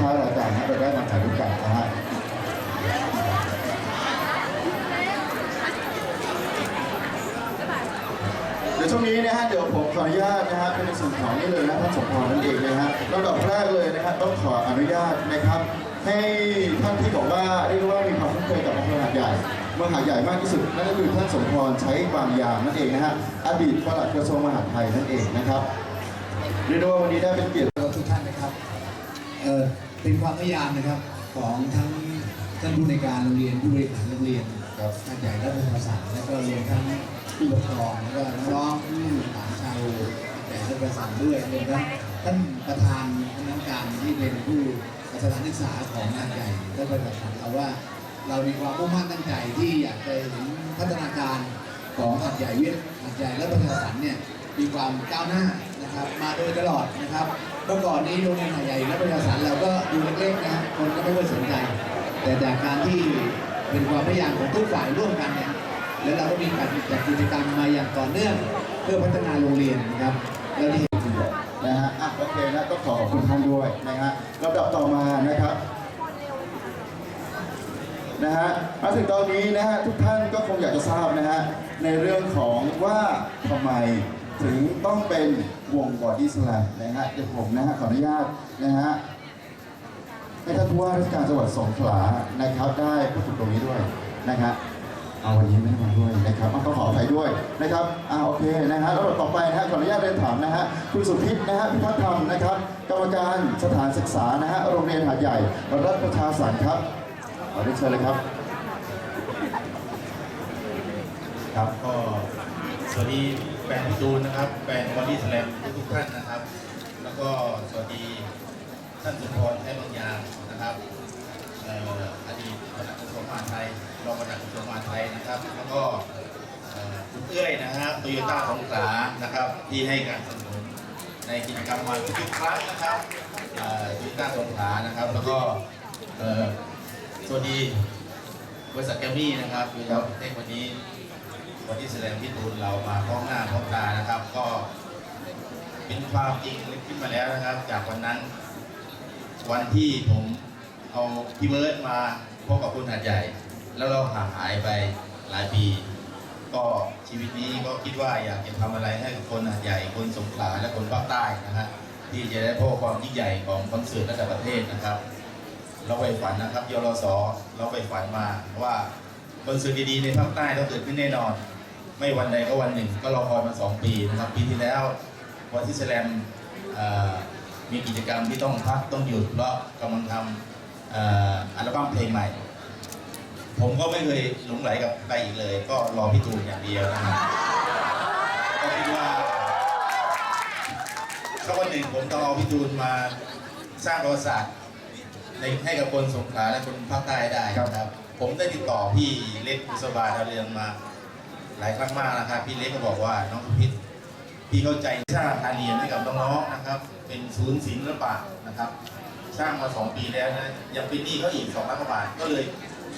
ท้ายรายการนะเราได้มาถ่ายรูปกันนะฮะเดี๋ยวช่วงนี้นะฮะเดี๋ยวผมขออนุญาตนะฮะเป็นในส่วนของนี่เลยนะท่านสมพรนั่นเองนะฮะลำดับแรกเลยนะฮะต้องขออนุญาตนะครับ ให้ท่านที่บอกว่าเรียกว่ามีความคุ้นเคยกับอำเภอหาดใหญ่เมืองหาดใหญ่มากที่สุดนั่นก็คือท่านสมพรใช้บางอย่างนั่นเองนะฮะอดีตปลัดกระทรวงมหาดไทยนั่นเองนะครับเรียกได้ว่าวันนี้ได้เป็นเกียรติเราทุกท่านนะครับเออ เป็นความพยายามนะครับของทั้งท่านผู้ในวยการโรงเรียนผู้บริหารโรงเรียนครับท่านใหญ่และผู้ประสานและก็รวมทั้งผู้ปกครองแล้วก็น้องๆที่หลานชาวใหญ่และประสานด้วยรวมทั้งท่านประธานคณะกรรมการที่เป็นผู้สถานศึกษาของงานใหญ่และประสานเราว่าเรามีความมุ่งมั่นตั้งใจที่อยากจะเห็นพัฒนาการของหัดใหญ่เวียดหัดใหญ่และประชาสันเนี่ยมีความก้าวหน้านะครับมาโดยตลอดนะครับ เมื่อก่อนนี้โรงเรียนหัดใหญ่และประชาสันเราก็ดูเล็กๆนะคนก็ไม่ค่อยสนใจ แต่จากการที่เป็นความพยายามของทุกฝ่ายร่วมกันเนี่ยแล้วเราก็มีการจัดกิจกรรมมาอย่างต่อเนื่องเพื่อพัฒนาโรงเรียนนะครับเราได้เห็นนะฮะอะโอเคนะต้องขอขอบคุณท่านด้วยนะฮะลำดับต่อมานะครับนะฮะมาถึงตอนนี้นะฮะทุกท่านก็คงอยากจะทราบนะฮะในเรื่องของว่าทำไมถึงต้องเป็น วงบอดี้สแลมนะฮะเดี๋ยวผมนะฮะขออนุญาตนะฮะให้ท่านผู้ว่าราชการจังหวัดสงขลานะครับ ได้พูดถึงตรงนี้ด้วยนะฮะเอาวันนี้ไม่มาด้วยนะครับต้องขออภัยด้วยนะครับอ่าโอเคนะฮะแล้วต่อไปนะฮะขออนุญาตเรียนถามนะฮะคุณสุพิษนะฮะพิพัฒน์ธรรมนะครับ กรรมการสถานศึกษานะฮะโรงเรียนหาดใหญ่รัฐประชาสรรค์ครับขอเรียนเชิญเลยครับ ครับก็สวัสดี ฟนพี่ตูนนะครับแฟนบอดี้สแลมทุกท่านนะครับ แล้วก็สวัสดีท่านสุนทรแท้บางยางนะครับอดีตปลัดกระทรวงมหาดไทยรองปลัดกระทรวงมหาดไทยนะครับ แล้วก็คุณเอื้อยนะฮะโตโยต้าสงขลานะครับ ที่ให้การสนับสนุนในกิจกรรมมาทุกครั้งนะครับโตโยต้าสงขลานะครับ แล้วก็สวัสดีบริษัทแกมมี่นะครับคือเราในวันนี้ วันที่แสดงพี่ตูนเรามาพร้อมหน้าพร้อมตานะครับ ก็เป็นความจริงขึ้นมาแล้วนะครับ จากวันนั้น วันที่ผมเอาพี่เบิร์ดมาพบกับคุณหาดใหญ่ แล้วเราห่างหายไปหลายปี ก็ชีวิตนี้ก็คิดว่าอยากจะทำอะไรให้กับคนหาดใหญ่คนสงขลาและคนภาคใต้นะฮะที่จะได้พบความยิ่งใหญ่ของคอนเสิร์ตระดับประเทศนะครับ เราไปฝันนะครับยรสเราไปฝันมาว่าคอนเสิร์ตดีๆในภาคใต้ต้องเกิดขึ้นแน่นอน ไม่วันใดก็วันหนึ่ง ก็รอคอยมาสองปีนะครับปีที่แล้ววันที่แสลมมีกิจกรรมที่ต้องพักต้องหยุดเพราะกำลังทำอัลบั้มเพลงใหม่ ผมก็ไม่เคยหลงไหลกับใครอีกเลย ก็รอพี่ตูนอย่างเดียวนะครับก็คิดว่าสักวันหนึ่งผมต้องเอาพี่ตูนมาสร้างประวัติศาสตร์ในให้กับคนสงขลาและคนภาคใต้ได้ครับ ผมได้ติดต่อพี่เล็กบุษบาดาวเรืองมา หลายครั้งมากนะครับพี่เล็กก็บอกว่าน้องพิษพี่เข้าใจสร้างอาคารเรียนให้กับน้องๆนะครับ เป็นศูนย์ศิลปะนะครับ สร้างมาสองปีแล้วนะยังเป็นหนี้เขาอีกสองล้านกว่าบาทก็เลย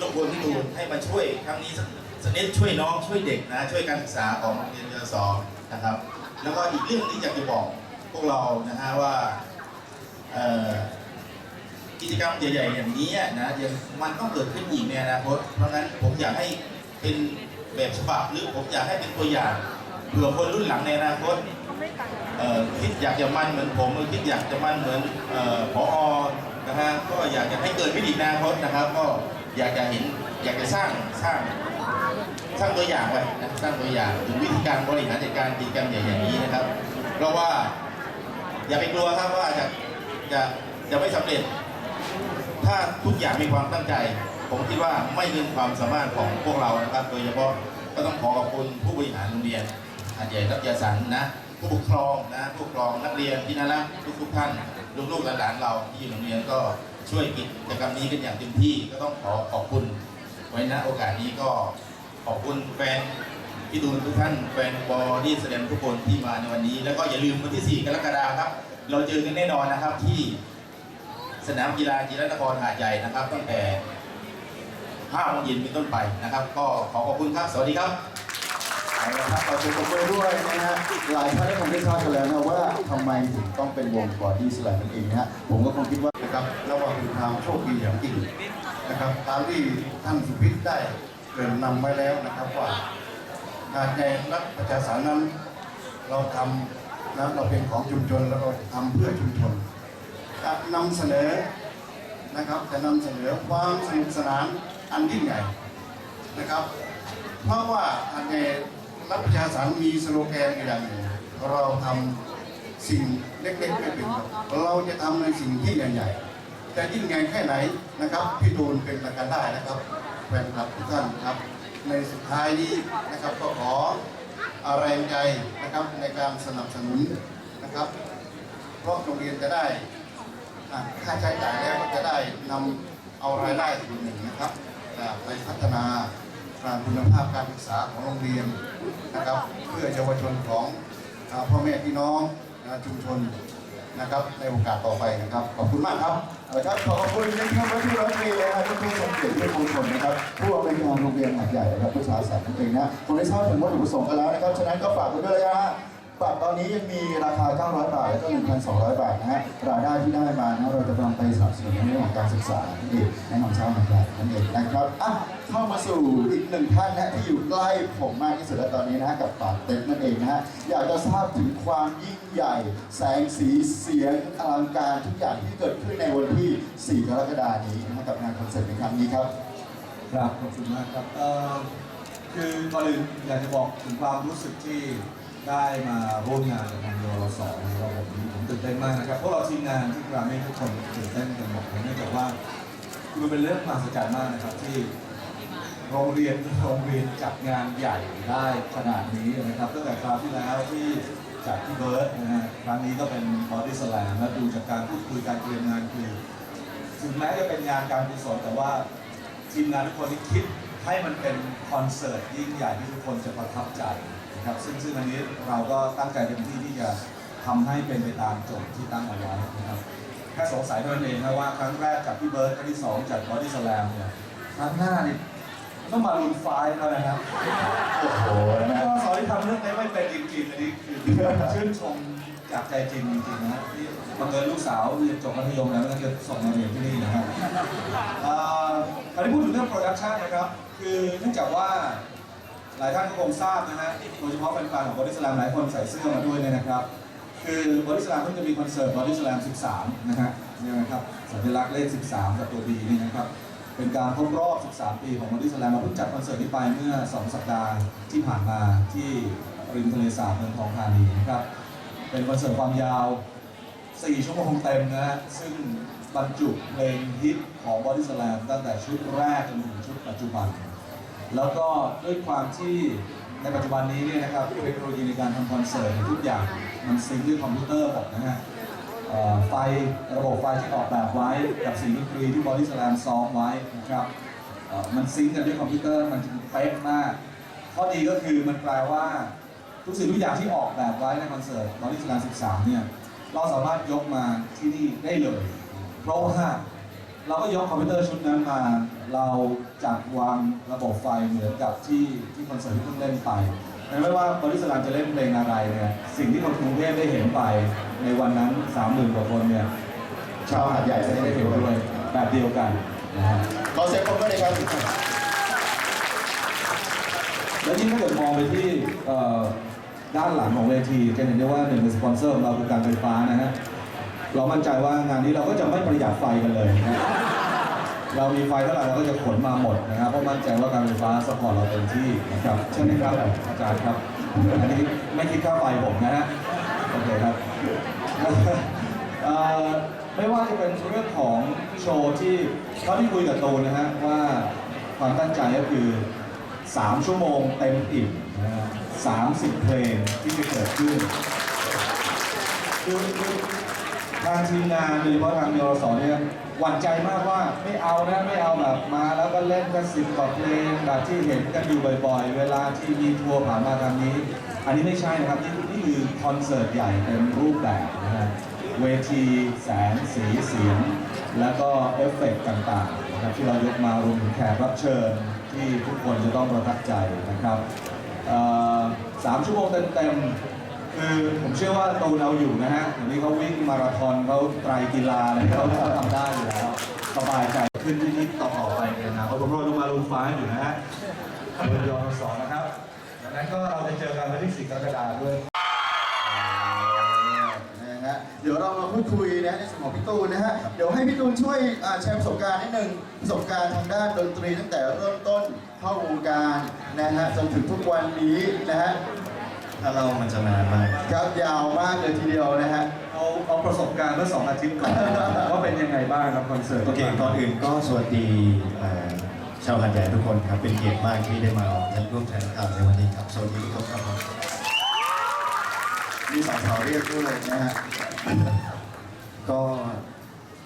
รบกวนพี่ตูนให้มาช่วยครั้งนี้สักสักนิดช่วยน้องช่วยเด็กนะช่วยการศึกษาของโรงเรียนเรือสองนะครับ แล้วก็อีกเรื่องที่อยากจะบอกพวกเรานะฮะว่ากิจกรรมใหญ่ๆอย่างนี้นะยังมันต้องเกิดขึ้นอีกในอนาคตเพราะงั้นผมอยากให้เป็น แบบฉบับหรือผมอยากให้เป็นตัวอย่างเผื่อคนรุ่นหลังในอนาคตเอ่อคิดอยากจะมั่นเหมือนผมหรือคิดอยากจะมั่นเหมือนเอ่อผอนะฮะก็อยากจะให้เกิดขึ้นอีในอนาคตนะครับ ก็อยากจะเห็นอยากจะสร้างสร้างสร้างตัวอย่างไว้นะสร้างตัวอย่างถึงวิธีการบริหารจัดการกิจกรรมอย่างนี้นะครับ เพราะว่าอย่าไปกลัวครับว่าจะจะจะไม่สำเร็จ ถ้าทุกอย่างมีความตั้งใจ ผมคิดว่าไม่เกินความสามารถของพวกเรานะครับ โดยเฉพาะก็ต้องขอขอบคุณผู้บริหารโรงเรียนอาจารย์รัตยาสันนะ ผู้ปกครองนะผู้ปกครองนักเรียนที่น่ารักทุกๆท่านลูกๆหลานๆเราที่อยู่โรงเรียนก็ช่วยกิจกรรมนี้กันอย่างเต็มที่ก็ต้องขอขอบคุณไว้ณโอกาสนี้ก็ขอบคุณแฟนพี่ตูนทุกท่านแฟนบอดี้แสดงทุกคนที่มาในวันนี้ แล้วก็อย่าลืมวันที่ 4 กรกฎาคมครับ เราเจอกันแน่นอนนะครับที่สนามกีฬากีฬานครหาดใหญ่นะครับ ตั้งแต่ 5โมงเย็นเป็นต้นไปนะครับ ก็ขอขอบคุณครับ สวัสดีครับเอาละครับขอเชิญปรบมือด้วยนะฮะหลายท่านได้คงได้ทราบกันแล้วนะว่าทำไมถึงต้องเป็นวงบอดี้สแลมนั่นเองนะฮะผมก็คงคิดว่านะครับแล้วว่าเป็นความโชคดีอย่างยิ่งนะครับตามที่ท่านสุพิษได้เกริ่นนำไว้แล้วนะครับว่าการในรัฐประชาสารนั้น เราทำนะเราเป็นของชุมชนแล้วเราทำเพื่อชุมชนนำเสนอนะครับจะนำเสนอความสนุกสนาน อันยิ่งใหญ่นะครับ เพราะว่าในรัฐประชาสารมีสโลแกนอย่างหนึ่งเราทำสิ่งเล็กๆไม่เป็นเราจะทำในสิ่งที่ใหญ่ๆจะยิ่งใหญ่แค่ไหนนะครับพี่ตูนเป็นประกันได้นะครับแฟนคลับทุกท่านครับ ในสุดท้ายนี้นะครับก็ขออาแรงใจนะครับในการสนับสนุนนะครับ เพราะโรงเรียนจะได้ค่าใช้จ่ายแล้วก็จะได้นำเอารายได้ส่วนหนึ่งนะครับ ไปพัฒนาการคุณภาพการศึกษาของโรงเรียนนะครับ เพื่อเยาวชนของอพ่อแม่พี่น้องชุมชนนะครับในโอกาสต่อไปนะครับ ขอบคุณมากครับเอาละครับขอขอบคุณนะครับว่าที่ร้อยตรีนะครับทุกท่านสมเกียรติด้วยมนะครับผู้อำนวยการโรงเรียนหาดใหญ่นะครับผู้ชาสารนั่นเองนะผมได้ทราบถึงวัตถุประสงค์กันแล้วนะครับฉะนั้นก็ฝากไว้ด้วยนะ ฮะฝากตอนนี้ยังมีราคา 900 บาท และก็ 1,200 บาทนะฮะรายได้ที่ได้มานะเราจะนำไปสนับสนุนในเรื่องของการศึกษานั่นเองในของชาวหาดใหญ่นั่นเองนะครับอะเข้ามาสู่อีกหนึ่งท่านนะที่อยู่ใกล้ผมมากที่สุดแล้วตอนนี้นะฮะกับปากเต็มนั่นเองนะฮะอยากจะทราบถึงความยิ่งใหญ่ แสงสีเสียงอลังการทุกอย่างที่เกิดขึ้นในวันที่ 4 กรกฎาคมนี้นะฮะกับงานคอนเสิร์ตในครั้งนี้ครับครับขอบคุณมากครับเอ่อคือก่อนอื่นอยากจะบอกถึงความรู้สึกที่ ได้มาร่วมงานกับทางยรสนะครับผมผมตื่นเต้นมากนะครับพวกเราทีมงานที่กราไม่ทุกคนตื่นเต้นกันหมดเนื่องจากว่ามันเป็นเรื่องมหัศจรรย์มากนะครับที่โรงเรียนโรงเรียนจัดงานใหญ่ได้ขนาดนี้นะครับตั้งแต่คราวที่แล้วที่จัดที่เบิร์ดนะฮะครั้งนี้ก็เป็นบอดี้สแลมและดูจากการพูดคุยการเตรียมงานคือถึงแม้จะเป็นงานการกุศลแต่ว่าทีมงานทุกคนที่คิดให้มันเป็นคอนเสิร์ตยิ่งใหญ่ที่ทุกคนจะประทับใจ นะครับซึ่งซึ่งอันนี้เราก็ตั้งใจเต็มที่ที่จะทำให้เป็นไปตามโจทย์ที่ตั้งเอาไว้นะครับแค่สงสัยเท่านั้นเองนะว่าครั้งแรกจากพี่เบิร์ดครั้งที่สองจากบอดี้สแลมเนี่ยครั้งหน้านี่ต้องมาลุนไฟล์แล้วนะครับโอ้โหนะไม่ฮะว่าสอนที่ทำเรื่องนี้ไม่เป็นจริงๆอันนี้คือชื่นชมจากใจจริงจริงๆนะที่บังเอิญลูกสาวเรียนจบมัธยมแล้วก็จะส่งมาเรียนที่นี่นะครับอ่าคราวนี้พูดถึงเรื่องโปรดักชันนะครับ คือเนื่องจากว่า หลายท่านก็คงทราบนะฮะโดยเฉพาะแฟนๆของบอดี้สแลมหลายคนใส่เสื้อมาด้วยเนี่ยนะครับ คือบอดี้สแลมเพิ่งจะมีคอนเสิร์ตบอดี้สแลม13 นะฮะเนี่ยนะครับสัญลักษณ์เลข 13 กับตัว B นี่นะครับ เป็นการครบรอบ 13 ปีของบอดี้สแลมมาเพิ่งจัดคอนเสิร์ตนี้ไปเมื่อ 2 สัปดาห์ที่ผ่านมาที่ริมทะเลสาบเมืองทองธานีนะครับ เป็นคอนเสิร์ตความยาว 4 ชั่วโมงเต็มนะฮะซึ่งบรรจุเพลงฮิตของบอดี้สแลมตั้งแต่ชุดแรกจนถึงชุดปัจจุบัน แล้วก็ด้วยความที่ในปัจจุบันนี้เนี่ยนะครับเทคโนโลยีในการทำคอนเสิร์ตเนี่ยทุกอย่างมันซิงค์ด้วยคอมพิวเตอร์หมดนะฮะไฟระบบไฟที่ออกแบบไว้กับสิ่งดนตรีที่บอดี้สแลมซ้อมไว้นะครับมันซิงค์กันด้วยคอมพิวเตอร์มันเป๊ะมาก ข้อดีก็คือมันแปลว่าทุกสิ่งทุกอย่างที่ออกแบบไว้ในคอนเสิร์ตบอดี้สแลม13 เนี่ย เราสามารถยกมาที่นี่ได้เลย เพราะว่า เราก็ยกคอมพิวเตอร์ชุดนั้นมา เราจัดวางระบบไฟเหมือนกับที่ที่คอนเสิร์ตที่เพิ่งเล่นไปไม่ว่าบริสลามจะเล่นเพลงอะไรเนี่ยสิ่งที่คนกรุงเทพได้เห็นไปในวันนั้นสามหมื่นกว่าคนเนี่ยชาวหาดใหญ่จะจะได้ได้เห็เห็นนด้ด้ววยยแบบเดียวกันนะฮะขอเสียงปรบมือหน่อยครับแล้วยิ่งถ้าเกิดมองไปที่เอ่อด้านหลังของเวทีจะเห็นได้ว่าหนึ่งในสปอนเซอร์ของเราคือการไฟฟ้านะฮะ เรามั่นใจว่างานนี้เราก็จะไม่ประหยัดไฟกันเลยนะเรามีไฟเท่าไหร่เราก็จะขนมาหมดนะครับเพราะมั่นใจว่าการไฟฟ้าสปอร์ตเราเต็มที่นะครับใช่ไหมครับอาจารย์ครับอันนี้ไม่คิดค่าไฟผมนะฮะโอเคครับไม่ว่าจะเป็นเรื่องของโชว์ที่เขาที่คุยกับตูนนะฮะว่าความตั้งใจก็คือ 3 ชั่วโมงเต็มอิ่มนะฮะ30เพลงที่จะเกิดขึ้นคือ ทางทีมงานโดยเฉพาะทางยรสเนี่ยหวั่นใจมากว่าไม่เอานะไม่เอาแบบมาแล้วก็เล่นแค่สิบกว่าเพลงแบบที่เห็นกันอยู่บ่อยๆ เวลาที่มีทัวร์ผ่านมาทางนี้ อันนี้ไม่ใช่นะครับนี่นี่คือคอนเสิร์ตใหญ่เต็มรูปแบบนะฮะเวทีแสงสีเสียง แล้วก็เอฟเฟกต์ต่างๆนะครับที่เรายกมารวมถึงแขกรับเชิญที่ทุกคนจะต้องประทับใจนะครับสามชั่วโมงเต็มๆ คือผมเชื่อว่าตูนเอาอยู่นะฮะเดี๋ยวนี้เขาวิ่งมาราธอนเขาไตรกีฬาอะไรเขาเขาทำได้อยู่แล้วสบายใจขึ้นที่ต่อๆไปในอนาคตผมรอลงมาลงฟ้าอยู่นะฮะเบอร์ยอสองนะครับดังนั้นก็เราจะเจอกันวันที่4กรกฎาคมด้วยนะฮะเดี๋ยวเรามาพูดคุยนะในส่วนของพี่ตูนนะฮะเดี๋ยวให้พี่ตูนช่วยอ่าแชร์ประสบการณ์นิดนึงประสบการณ์ทางด้านดนตรีตั้งแต่เริ่มต้นเข้าวงการนะฮะจนถึงทุกวันนี้นะฮะ ถ้าเรามันจะนานมากครับยาวมากเลยทีเดียวนะฮะ เอาเอาประสบการณ์เมื่อสองอาทิตย์ก่อน ว่าเป็นยังไงบ้างครับคอนเสิร์ตโอเคก่อนอื่นก็สวัสดีเอ่อชาวหาดใหญ่ทุกคนครับ เป็นเกียรติมากที่ได้มาร่วมแถลงข่าวในวันนี้ครับ สวัสดีทุกท่านครับมีสาวๆเรียกด้วยนะฮะ ก็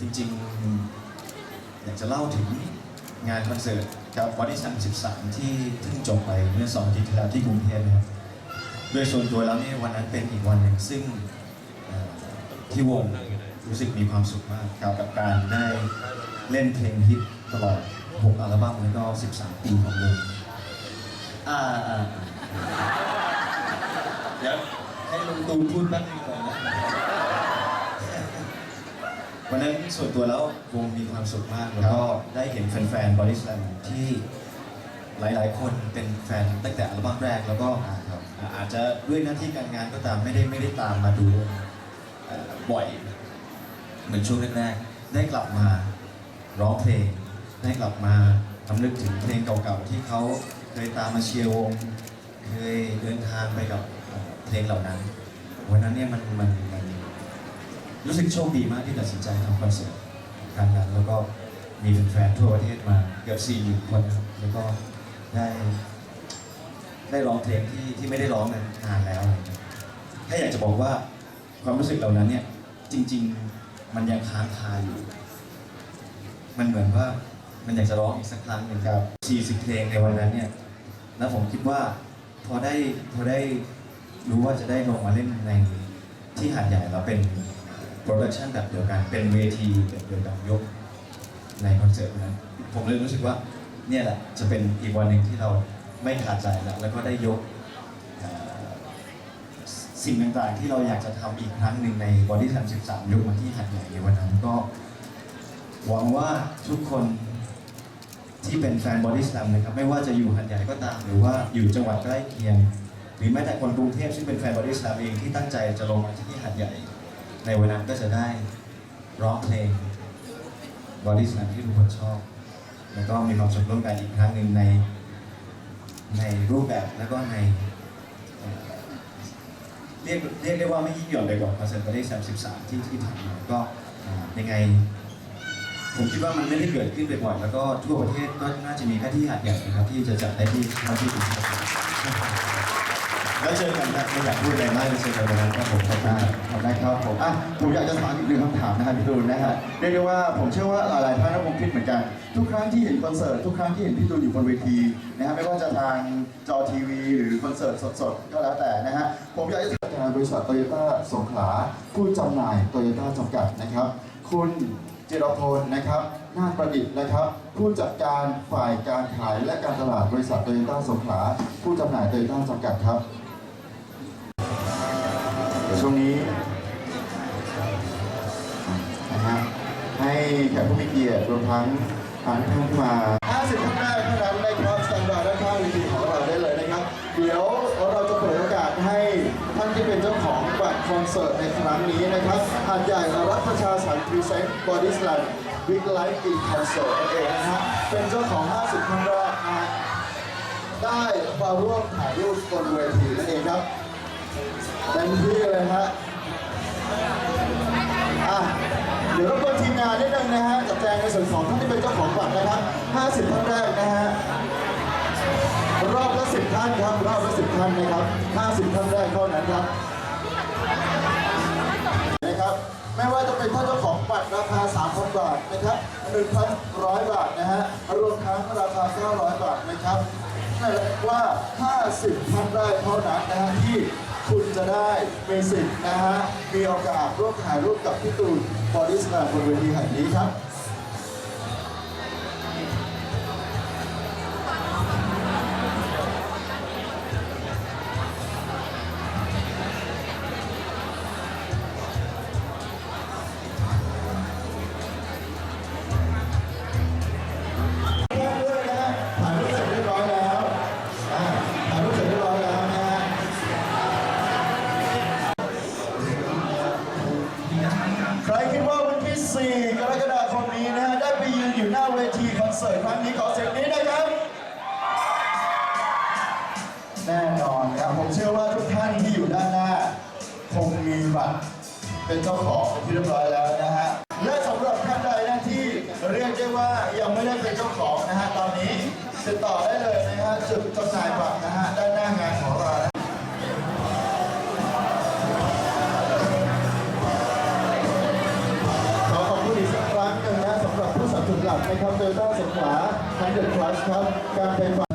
จริงๆ อยากจะเล่าถึงงานคอนเสิร์ตครับวันที่33ที่เพิ่งจบไปเมื่อสองอาทิตย์ที่แล้วที่กรุงเทพนะครับ โดยส่วนตัวแล้วเนี่ยวันนั้นเป็นอีกวันหนึ่งซึ่งเอ่อที่วงรู้สึกมีความสุขมากครับกับการได้เล่นเพลงฮิตตลอด 6 อัลบั้มแล้วก็ 13 ปีของวงอ่าอ่าเดี๋ยวให้ลุงตูนพูดแป๊บนึงก่อนนะวันนั้นส่วนตัวแล้ววงมีความสุขมากแล้วก็ได้เห็นแฟนๆบอดี้สแลมที่ หลาย ๆ คนเป็นแฟนตั้งแต่อัลบั้มแรกแล้วก็อ่า อาจจะด้วยหน้าที่การงานก็ตามไม่ได้ไม่ได้ตามมาดูบ่อย เหมือนช่วงแรกๆได้กลับมาร้องเพลง ได้กลับมาทำนึกถึงเพลงเก่าๆที่เขาเคยตามมาเชียร์วงเคยเดินทางไปกับเพลงเหล่านั้น วันนั้นเนี่ยมันมันมันรู้สึกโชคดีมากที่ตัดสินใจทำคอนเสิร์ตครั้งนั้นแล้วก็มีแฟนๆทั่วประเทศมาเกือบ4 0,000คนนครับแล้วก็ได้ ได้ร้องเพลงที่ที่ไม่ได้ร้องนานแล้วอะไรเงี้ยถ้าอยากจะบอกว่าความรู้สึกเหล่านั้นเนี่ยจริง ๆมันยังค้างคาอยู่ มันเหมือนว่ามันอยากจะร้องอีกสักครั้งหนึ่งครับ40เพลงในวันนั้นเนี่ยแล้วผมคิดว่าพอได้พอได้รู้ว่าจะได้ลงมาเล่นในที่หาดใหญ่แล้วเป็นโปรดักชันแบบเดียวกัน เป็นเวทีแบบเดียวกันยกในคอนเสิร์ตนั้น ผมเลยรู้สึกว่าเนี่ยแหละจะเป็นอีกวันหนึ่งที่เรา ไม่ขาดใจแล้วแล้วก็ได้ยกสิ่งต่างๆที่เราอยากจะทำอีกครั้งหนึ่งในบอดี้ทัน13ยกมาที่หัดใหญ่ในวันนั้นก็ หวังว่าทุกคนที่เป็นแฟนบอดี้ส a มนะครับไม่ว่าจะอยู่หัดใหญ่ก็ตาม หรือว่าอยู่จังหวัดใกล้เคียง หรือแม้แต่คนกรุงเทพซึ่งเป็นแฟนบอดี้ส a มเองที่ตั้งใจจะลงมาที่หัดใหญ่ ในวันนั้นก็จะได้ร้องเพลงบอดี้ส a มที่ทุกคนชอบ แล้วก็มีความสุขร่วมกันอีกครั้งหนึ่งใน ในรูปแบบแล้วก็ในเรียกเรียกได้ว่าไม่ยิ่งหย่อนไปกว่าคอนเสิร์ตบอดี้ส a ม13ที่ที่ผ่านมาก็ยังไง ผมคิดว่ามันไม่ได้เกิดขึ้นบ่อยๆแล้วก็ทั่วประเทศก็น่าจะมีแค่ที่หาดใหญ่นะครับ ที่จะจัดได้ที่ที่ที่ถึงแล้วเจอกันนะไม่อยากพูดอะไรมากเลยเจอกันวันนั้นครับผม ครับผมอะผมอยากจะถามอีกหนึ่งคำถามนะครับพี่ตูนนะฮะเรียกได้ว่าผมเชื่อว่าหลายๆท่านก็คงคิดเหมือนกัน ทุกครั้งที่เห็นคอนเสิร์ตทุกครั้งที่เห็นพี่ตูนอยู่บนเวทีนะฮะไม่ว่าจะทางจอทีวี หรือคอนเสิร์ตสดๆก็แล้วแต่นะฮะผมอยากจะถามทางบริษัทโตโยต้าสงขลาผู้จำหน่ายโตโยต้าจำกัดนะครับ คุณจิรพลนะครับนาคประดิษฐ์นะครับ ผู้จัดการฝ่ายการขายและการตลาดบริษัทโตโยต้าสงขลาผู้จำหน่ายโตโยต้าจำกัดครับช่วงนี้ แขกผู้มีเกียรติรวมทั้งท่านที่มา 50ท่านแรกเท่านั้นนะครับสแตนดาร์ดด้านข้างเวทีของเราได้เลยนะครับ เดี๋ยวเราจะเปิดโอกาสให้ท่านที่เป็นเจ้าของบัตรคอนเสิร์ตในครั้งนี้นะครับหาดใหญ่รัฐประชาสันพรีเซนต์บอดี้สแลมบิ๊กไลฟ์อินคอนเสิร์ตนั่นเองนะฮะเป็นเจ้าของ 50ท่านแรกนะได้มาร่วมถ่ายรูปบนเวทีนั่นเองครับเต็มที่เลยฮะอะ เดี๋ยวรบกวนทีมงานนิดนึงนะฮะจัดแจงในส่วนของท่านที่เป็นเจ้าของบัตรนะครับ 50 ท่านแรกนะฮะ รอบละ 10 ท่านครับ รอบละ 10 ท่านนะครับ 50 ท่านแรกเท่านั้นครับ นะครับ ไม่ว่าจะเป็นท่านเจ้าของบัตรราคา 3,000 บาทนะครับ 1,100 บาทนะฮะ รวมทั้งราคา 900 บาทนะครับนั่นแหละว่า 50 ท่านแรกเท่านั้นนะฮะที่ คุณจะได้มีสิทธิ์นะฮะมีโอกาสร่วมถ่ายรูปกับพี่ตูนบอดี้สแลมบนเวทีแห่งนี้ครับ แน่นอนครับผมเชื่อว่าทุกท่านที่อยู่ด้านหน้า คงมีบัตรเป็นเจ้าของเป็นที่เรียบร้อยแล้วนะฮะและสำหรับท่านใดนะที่เรียกได้ว่ายังไม่ได้เป็นเจ้าของนะฮะตอนนี้ติดต่อได้เลยนะฮะจุดจำหน่ายบัตรนะฮะด้านหน้างานของเรานะขอขอบคุณอีกสักครั้งหนึ่งนะสำหรับผู้สนับสนุนหลักนะครับโดยต้าสงขลาทันเดอร์คลัสครับการไฟฟ้า